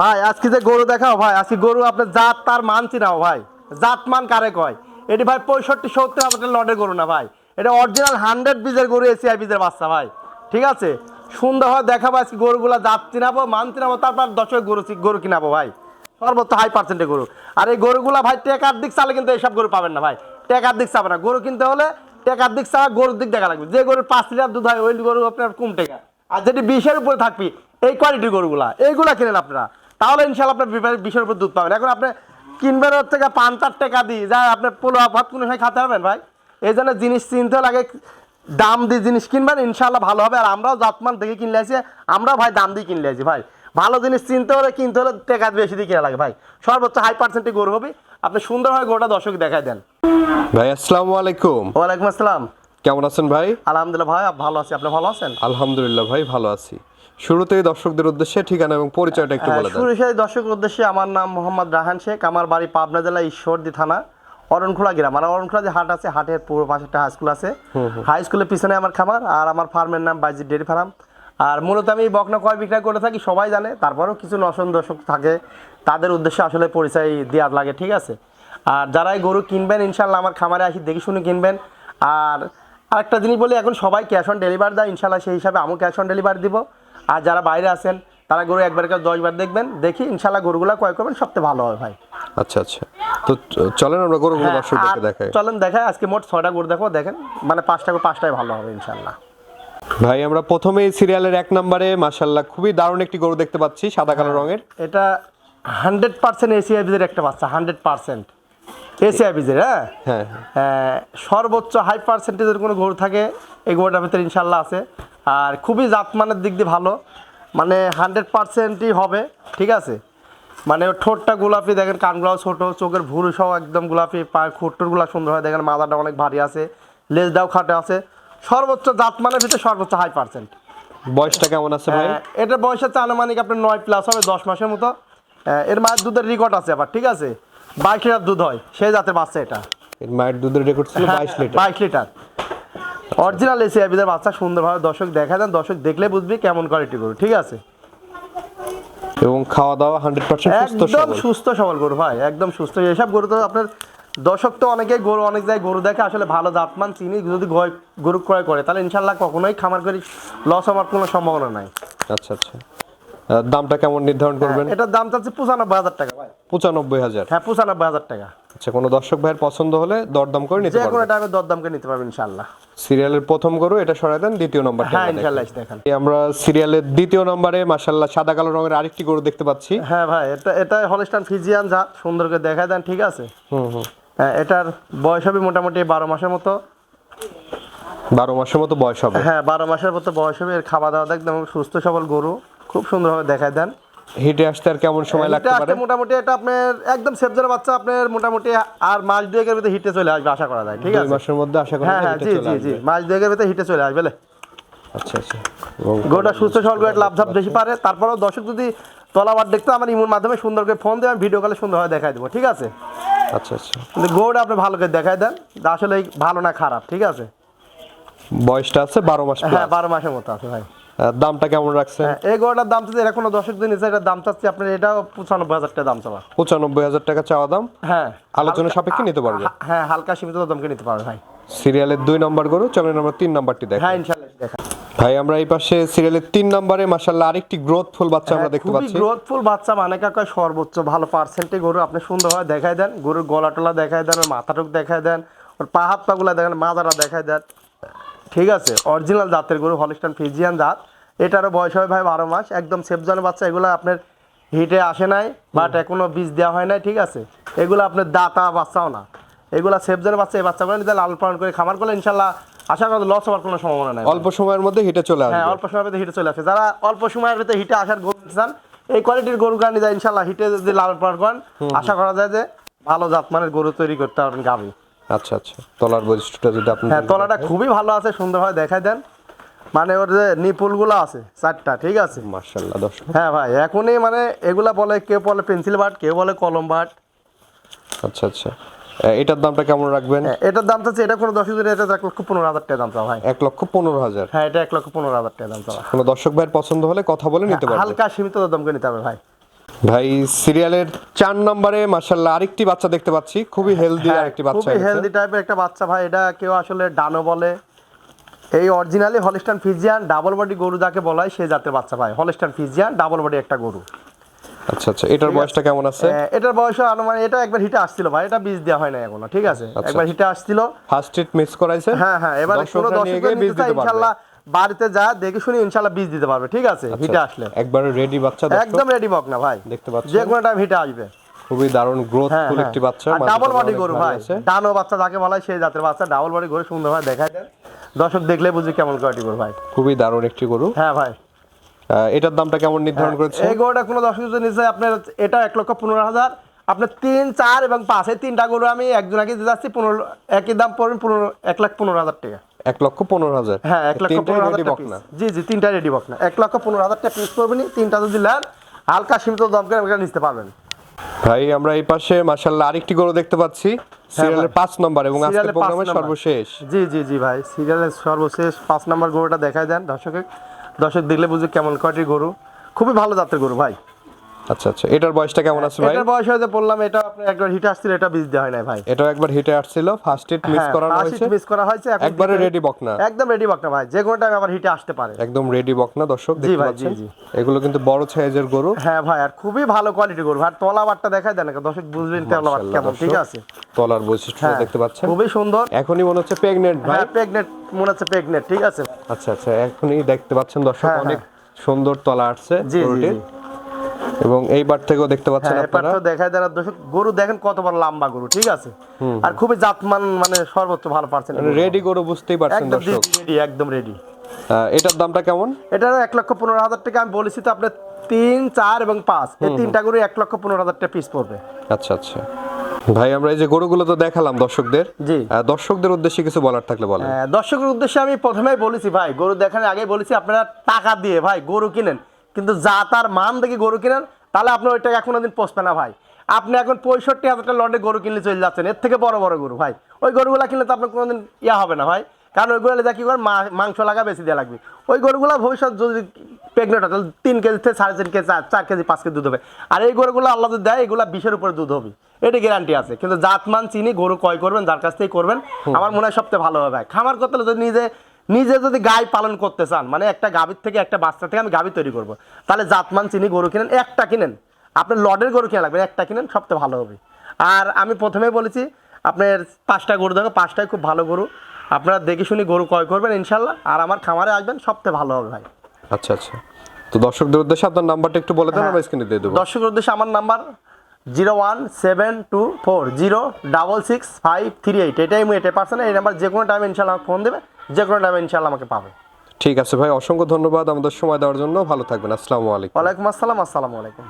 ভাই, আজকে যে গরু দেখাও ভাই, আজকে গরু আপনার জাত তার মান চিনাও ভাই। জাত মান কারে কয়? এটি ভাই পঁয়ষট্টি, সত্তর হাজার লটের গরু না ভাই। এটা অরিজিনাল হান্ড্রেড বীজের গরু এসিআই বীজের বাচ্চা ভাই। ঠিক আছে? সুন্দর হয় দেখাবো আজকে গরুগুলা জাত চিনাবো, মান চিনাবো, তারপর দশক গরু গরু কিনাবো ভাই। সর্বোচ্চ হাই পার্সেন্টের গরু। আর এই গরুগুলা ভাই টেকার দিক চালে কিন্তু এইসব গরু পাবেন না ভাই। টেকার দিক চাবে না। গরু কিনতে হলে টেকার দিক চাওয়া গরুর দিক দেখা লাগবে। যে গরুর পাঁচ লিটার দুধ হয়, ওই গরু আপনার কম টেকা আর যেটি বিশের উপরে থাকবি, এই কোয়ালিটির গরুগুলা। এইগুলা কিনেন আপনারা। তাহলে ইনশাল্লাহ আপনার বিশের উপর দুধ পাবেন। এখন আপনি কিনবেন ওর থেকে পাঁচ চার টাকা দিই যা আপনি পোলো ভাত কোনো সময় খাতে পারবেন ভাই। এই জন্য জিনিস চিনতে লাগে দাম দিয়ে জিনিস কিনবেন ইনশাল্লাহ ভালো হবে। আর আমরাও জাতমান থেকে কিনলে আসি আমরাও ভাই দাম দিয়ে কিনলে আসি ভাই। ভালো জিনিস চিনতে হলে কিনতে হলে টাকা বেশি দিয়ে কিনা লাগে ভাই। সর্বোচ্চ হাই পার্সেন্টেজ গরু হবে। আপনি সুন্দরভাবে গোটা দর্শক দেখাই দেন। ভাই আসসালামু আলাইকুম। ওয়ালাইকুম আসসালাম। কেমন আছেন ভাই? আলহামদুলিল্লাহ ভাই ভালো আছি। আপনি ভালো আছেন? আলহামদুলিল্লাহ ভাই ভালো আছি। শুরুতেই দর্শকদের উদ্দেশ্যে ঠিকানা এবং পরিচয়টা একটু বলে দেন। সুরেশাই দর্শক উদ্দেশ্যে আমার নাম মোহাম্মদ রাহান শেখ আমার বাড়ি পাবনা জেলা ঈশ্বরদী থানা অরণখোলা গ্রাম। আর অরণখোলা যে হাট আছে হাটের পূর্ব পাশে একটা হাই স্কুল আছে হাই স্কুলের পিছনে আমার খামার আর আমার ফার্মের নাম বাইজি ডেয়ারি ফার্ম। আর মূলত আমি বকনা কয় বিক্রয় করে থাকি সবাই জানে তারপরেও কিছু নশন দর্শক থাকে তাদের উদ্দেশ্যে আসলে পরিচয় দেওয়ার লাগে ঠিক আছে? আর যারাই গরু কিনবেন ইনশাল্লাহ আমার খামারে আসি দেখে শুনে কিনবেন। আর আরেকটা জিনিস বলি এখন সবাই ক্যাশ অন ডেলিভারি দেয় ইনশাল্লাহ সেই হিসাবে আমিও ক্যাশ অন ডেলিভারি দিব। আর যারা বাইরে আছেন তারা গরু একবার করে দশবার দেখবেন দেখি ইনশাল্লাহ গরুগুলা ক্রয় করবেন সবচেয়ে ভালো হবে ভাই। আচ্ছা আচ্ছা। তো চলেন আমরা গরুগুলো হ্যাঁ, দর্শকদেরকে দেখাই। চলেন দেখাই আজকে মোট ছয়টা গরু দেখো দেখেন মানে পাঁচটা পাঁচটাই ভালো হবে ইনশাল্লাহ। ভাই আমরা প্রথমেই সিরিয়ালের এক নম্বরে মাশাল্লাহ খুবই দারুণ একটি গরু দেখতে পাচ্ছি সাদা কালো রঙের। এটা হান্ড্রেড পার্সেন্ট এসিআই বিজের একটা বাচ্চা হান্ড্রেড পার্সেন্ট এসিআই বিজের হ্যাঁ? হ্যাঁ সর্বোচ্চ হাই পার্সেন্টেজের কোনো গরু থাকে এই গরুটার ভিতরে ইনশাল্লাহ আছে। আর খুবই জাতমানের দিক দিয়ে ভালো। মানে হান্ড্রেড পার্সেন্টই হবে ঠিক আছে? মানে ঠোঁটটা গোলাপি দেখেন কানগুলাও ছোটো চোখের ভুরু সহ একদম গোলাপি পায়ের খুঁটটুরগুলো সুন্দর হয় দেখেন মাথাটা অনেক ভারী আছে লেজটাও খাটে আছে। সর্বোচ্চ জাতমানের ভিতরে সর্বোচ্চ হাই পার্সেন্ট। বয়সটা কেমন আছে ভাই? এটা বয়স হচ্ছে আনুমানিক আপনার নয় প্লাস হবে দশ মাসের মতো। এর মায়ের দুধের রেকর্ড আছে আবার ঠিক আছে? বাইশ লিটার দুধ হয় সেই জাতের বাচ্চা এটা। এর মায়ের দুধের রেকর্ড ছিল বাইশ লিটার। বাইশ লিটার। অরিজিনাল এসি আবিদের বাচ্চা সুন্দরভাবে দর্শক দেখা দেন দর্শক দেখলে বুঝবি কেমন কোয়ালিটি গরু ঠিক আছে? এবং খাওয়া দাওয়া হান্ড্রেড পার্সেন্ট সুস্থ একদম সুস্থ সবল গরু ভাই একদম সুস্থ। এসব গরু তো আপনার দর্শক তো অনেকেই গরু অনেক জায়গায় গরু দেখে আসলে ভালো জাতমান চিনি যদি গরু ক্রয় করে তাহলে ইনশাল্লাহ কখনোই খামার করি লস হওয়ার কোনো সম্ভাবনা নাই। আচ্ছা আচ্ছা। দামটা কেমন নির্ধারণ করবেন? এটার দাম চাচ্ছে পঁচানব্বই হাজার টাকা ভাই। পঁচানব্বই হাজার। হ্যাঁ পঁচানব্বই হাজার টাকা। আচ্ছা কোনো দর্শক ভাইয়ের পছন্দ হলে দরদাম করে নিতে যে কোনো পারবেন। টাইমে দরদামকে নিতে পারবেন ইনশাল্লাহ সিরিয়ালের প্রথম গরু এটা সরাই দেন দ্বিতীয় নম্বরটা হ্যাঁ দেখি। দেখেন এই আমরা সিরিয়ালের দ্বিতীয় নম্বরে মাশাল্লাহ সাদা কালো রঙের আরেকটি গরু দেখতে পাচ্ছি। হ্যাঁ ভাই এটা এটা হলিস্টান ফিজিয়ান জাত সুন্দর করে দেখা দেন ঠিক আছে? হুম হুম। হ্যাঁ এটার বয়স হবে মোটামুটি বারো মাসের মতো। বারো মাসের মতো বয়স হবে। হ্যাঁ বারো মাসের মতো বয়স হবে এর খাওয়া দাওয়া একদম সুস্থ সবল গরু। খুব সুন্দরভাবে দেখায় দেন। হিটে আসতে আর কেমন সময় লাগতে পারে? মোটামুটি এটা আপনার একদম সেফজনের বাচ্চা আপনার মোটামুটি আর মাস দুয়েকের ভিতরে হিটে চলে আসবে আশা করা যায় ঠিক দুই আছে? মাসের মধ্যে আশা করি হ্যাঁ হ্যাঁ হিটে জি জি জি। মাস দুয়েকের ভিতরে হিটে চলে আসবে আচ্ছা আচ্ছা। গরুটা সুস্থ সবল লাভ ঝাপ বেশি পারে। তারপরেও দর্শক যদি তলাবার দেখতে আমার ইমুর মাধ্যমে সুন্দর করে ফোন দেবেন ভিডিও কলে সুন্দরভাবে দেখাই দেবো ঠিক আছে? আচ্ছা আচ্ছা। কিন্তু গরুটা আপনি ভালো করে দেখাই দেন আসলে ভালো না খারাপ ঠিক আছে? বয়সটা আছে বারো মাস হ্যাঁ। বারো মাসের মতো আছে ভাই। দামটা কেমন রাখছেন? হ্যাঁ, এই গরুটার দাম চাচ্ছে এটা কোনো দর্শক দিন এসে এটার দাম চাচ্ছি আপনার এটাও পঁচানব্বই হাজার টাকা দাম চাওয়া। পঁচানব্বই হাজার টাকা চাওয়া দাম? হ্যাঁ আলোচনা সাপেক্ষে নিতে পারবে? হ্যাঁ হালকা সীমিত দামকে নিতে পারবে ভাই। সিরিয়ালের দুই নম্বর গরু চলেন আমরা তিন নাম্বারটি দেখ হ্যাঁ ইনশাল্লাহ দেখা ভাই আমরা এই পাশে সিরিয়ালের তিন নম্বরে মাশাল্লাহ আরেকটি গ্রোথ ফুল বাচ্চা আমরা দেখতে হ্যাঁ, খুবই পাচ্ছি। গ্রোথফুল বাচ্চা মানে কাকা সর্বোচ্চ ভালো পার্সেন্টে গরু আপনি সুন্দরভাবে দেখাই দেন। গরুর গলা টলা দেখাই দেন ওর মাথাটুক দেখাই দেন ওর পা হাত পাগুলা দেখেন মাজারা দেখাই দেন। ঠিক আছে অরিজিনাল জাতের গরু হলিস্টান ফিজিয়ান জাত। এটারও বয়স হবে ভাই বারো মাস। একদম সেফজনের বাচ্চা এগুলো আপনার হিটে আসে নাই বাট এখনও বীজ দেওয়া হয় নাই ঠিক আছে? এগুলো আপনার দাতা বাচ্চাও না। এগুলা সেফজনের বাচ্চা এই বাচ্চাগুলো নিতে লাল পালন করে খামার করলে ইনশাল্লাহ আশা করা লস হওয়ার কোনো সম্ভাবনা নাই অল্প সময়ের মধ্যে হিটে চলে আসে হ্যাঁ অল্প সময়ের ভিতরে হিটে চলে আসে। যারা অল্প সময়ের ভিতরে হিটে আসার গরু চান এই কোয়ালিটির গরু গানি যায় ইনশাল্লাহ হিটে যদি লাল পালন করেন আশা করা যায় যে ভালো জাত জাতমানের গরু তৈরি করতে পারবেন গাবি আচ্ছা আচ্ছা। তলার বৈশিষ্ট্যটা যদি আপনি হ্যাঁ তলাটা খুবই ভালো আছে সুন্দরভাবে দেখাই দেন। মানে ওর যে নিপুলগুলো আছে চারটা ঠিক আছে? মার্শাল্লাহ দর্শক। হ্যাঁ ভাই এখনই মানে এগুলা বলে কেউ বলে পেন্সিল বাট কেউ বলে কলম বাট আচ্ছা আচ্ছা। এটার দামটা কেমন রাখবেন? হ্যাঁ, এটার দাম চাচ্ছে এটা কোনো দশ হাজার এটা এক লক্ষ পনেরো হাজার টাকা দাম চাও ভাই। এক লক্ষ পনেরো হাজার? হ্যাঁ এটা এক লক্ষ পনেরো হাজার টাকা দাম চাওয়া। কোনো দর্শক ভাইয়ের পছন্দ হলে কথা বলে নিতে পারবে। হালকা সীমিত দাম করে নিতে হবে ভাই। ভাই সিরিয়ালের চার নম্বরে মাশাল্লাহ আরেকটি বাচ্চা দেখতে পাচ্ছি। খুবই হেলদি আরেকটি বাচ্চা হ্যাঁ, খুবই হেলদি টাইপের একটা বাচ্চা ভাই। এটা কেউ আসলে ডানো বলে এই originally Holstein Friesian double body গরু যাকে বলা হয় সেই জাতের বাচ্চা ভাই। হলিস্টান ফিজিয়ান ডাবল বডি একটা গরু। আচ্ছা আচ্ছা এটার বয়সটা কেমন আছে? এটার বয়স আনুমান এটা একবার হিটে আসছিল ভাই এটা বীজ দেওয়া হয় না এখনও ঠিক আছে? আচ্ছা। একবার হিটে আসছিল। ফার্স্ট হিট মিস করাইছে? হ্যাঁ হ্যাঁ এবার কোনো দর্শকরা বীজ দিতে পারবে। ইনশাল্লাহ বাড়িতে যা দেখে শুনে ইনশাল্লাহ বীজ দিতে পারবে ঠিক আছে? হিটে আচ্ছা, আসলে। একবার রেডি বাচ্চা। একদম রেডি বক না ভাই। দেখতে পাচ্ছেন। যে কোনো টাইম হিটে আসবে। খুবই দারুণ হ্যাঁ গ্রোথফুল একটি বাচ্চা ডাবল বডি গরু ভাই। ডানো বাচ্চা যাকে বলা হয় সেই জাতের বাচ্চা। ডাবল বডি গরু সুন্দর ভাই দেখায় দেন। দর্শক দেখলে বুঝি কেমন কোয়ালিটি গরু ভাই। খুবই দারুণ একটি গরু। হ্যাঁ ভাই। এটার দামটা কেমন নির্ধারণ করেছে? এই গরুটা কোনো দর্শক যদি নিচ্ছে আপনার এটা এক লক্ষ পনেরো হাজার। আপনার তিন চার এবং পাঁচ তিনটা গরু আমি একজনকে দিতে যাচ্ছি পনেরো একই দাম পড়বেন পনেরো এক লাখ পনেরো হাজার টাকা। এক লক্ষ পনেরো হাজার? হ্যাঁ এক লক্ষ পনেরো হাজার জি জি তিনটা রেডি বক না। এক লক্ষ পনেরো হাজার টাকা পিস করবেন তিনটা যদি নেন হালকা সীমিত দাম করে আপনারা নিতে পারবেন। ভাই আমরা এই পাশে মাশাআল্লাহ আরেকটি গরু দেখতে পাচ্ছি। সিরিয়ালের পাঁচ নম্বর এবং আজকের সিরিয়ালের প্রোগ্রামের সর্বশেষ। জি জি জি ভাই সিরিয়ালের সর্বশেষ পাঁচ নম্বর গরুটা দেখায় দেন। দর্শক দর্শক দেখলে বুঝে কেমন কোয়ালিটির গরু। খুবই ভালো জাতের গরু ভাই। আচ্ছা আচ্ছা। এটার বয়সটা কেমন আছে ভাই? এটার বয়স হয়তো বললাম এটা আপনার একবার হিট আসছিল এটা বীজ দেওয়া হয় না ভাই। এটাও একবার হিটে আসছিল ফার্স্ট হিট মিস হ্যাঁ, করানো first হয়েছে। miss করা হয়েছে একবারে রেডি বক না একদম রেডি বাকনা ভাই যে কোনো টাইম আবার হিটে আসতে পারে। একদম রেডি বক না দর্শক দেখতে পাচ্ছেন? জি, জি। এগুলো কিন্তু বড় সাইজের গরু। হ্যাঁ ভাই আর খুবই ভালো কোয়ালিটি গরু। ভাই তলা বাটটা দেখাই দেন দর্শক বুঝবেন তলা বাট কেমন ঠিক। আছে? তলার বৈশিষ্ট্য হ্যাঁ দেখতে পাচ্ছেন। খুবই সুন্দর। এখনই মনে হচ্ছে প্রেগনেন্ট ভাই। হ্যাঁ প্রেগনেন্ট মনে হচ্ছে প্রেগনেন্ট ঠিক আছে? আচ্ছা আচ্ছা এখনই দেখতে পাচ্ছেন দর্শক হ্যাঁ, অনেক সুন্দর তলা আসছে গরুটির। জি। এবং এই বার থেকেও দেখতে পাচ্ছেন হ্যাঁ আপনারা। তো দেখাই দেন দর্শক গরু দেখেন কত বড় লম্বা গরু ঠিক আছে? আর খুবই জাতমান মানে সর্বোচ্চ ভালো পার্সেন্ট রেডি গরু। বুঝতেই পারছেন দর্শক। রেডি একদম রেডি এটার দামটা কেমন? এটারও এক লক্ষ পনেরো হাজার টাকা আমি বলেছি তো আপনার তিন চার এবং পাঁচ। এই তিনটা গরু এক লক্ষ পনেরো হাজার টাকা পিস পড়বে। আচ্ছা আচ্ছা। ভাই আমরা এই যে গরুগুলো তো দেখালাম দর্শকদের। জি। দর্শকদের উদ্দেশ্যে কিছু বলার থাকলে বলেন। হ্যাঁ, দর্শকের উদ্দেশ্যে আমি প্রথমেই বলেছি ভাই গরু দেখানোর আগে বলেছি আপনারা টাকা দিয়ে ভাই গরু কিনেন। কিন্তু যা তার মান দেখে গরু কিনেন তাহলে আপনি ওই টাকা কোনোদিন পচবে না ভাই। আপনি এখন পঁয়ষট্টি হাজার টাকা লটে গরু কিনলে চলে যাচ্ছেন এর থেকে বড় বড় গরু ভাই। ওই গরুগুলা কিনলে তো আপনার কোনোদিন ইয়া হবে না ভাই। কারণ ওইগুলো যা কি করে মা- মাংস লাগা বেশি দেওয়া লাগবে। ওই গরুগুলো ভবিষ্যৎ যদি প্রেগনেন্ট হয় তাহলে তিন কেজি থেকে সাড়ে তিন কেজি চার- কেজি পাঁচ কেজি দুধ হবে। আর এই গরুগুলো আল্লাহ যদি দেয় এগুলো বিশের উপরে দুধ হবে। এটা গ্যারান্টি আছে। কিন্তু জাতমান চিনি গরু ক্রয় করবেন যার কাছ থেকে করবেন আমার মনে হয় সবচেয়ে ভালো হবে ভাই। খামার করতে হলে যদি নিজে নিজে যদি গাই পালন করতে চান মানে একটা গাভীর থেকে একটা বাচ্চা থেকে আমি গাভী তৈরি করব। তাহলে জাতমান চিনি গরু কিনেন একটা কিনেন। আপনার লডের গরু কিনা লাগবে একটা কিনেন সবচেয়ে ভালো হবে। আর আমি প্রথমেই বলেছি আপনার পাঁচটা গরু দেখো পাঁচটাই খুব ভালো গরু। আপনারা দেখে শুনি গরু ক্রয় করবেন ইনশাল্লাহ। আর আমার খামারে আসবেন সবচেয়ে ভালো হবে ভাই। আচ্ছা আচ্ছা। তো দর্শকদের উদ্দেশ্যে আপনার নাম্বারটা একটু বলে দেন আমরা স্ক্রিনে দিয়ে দেবো। দর্শকের উদ্দেশ্যে আমার number zero one seven two four zero double six five three eight. এটাই আমি এটাই পার্সেন্ট এই নাম্বার যে কোনো টাইমে ইনশাল্লাহ আমাকে ফোন দেবে। যে কোনো টাইমে ইনশাল্লাহ আমাকে পাবে। ঠিক আছে ভাই অসংখ্য ধন্যবাদ আমাদের সময় দেওয়ার জন্য। ভালো থাকবেন আসসালামু আলাইকুম। ওয়ালাইকুম আসসালাম আসসালামু আলাইকুম।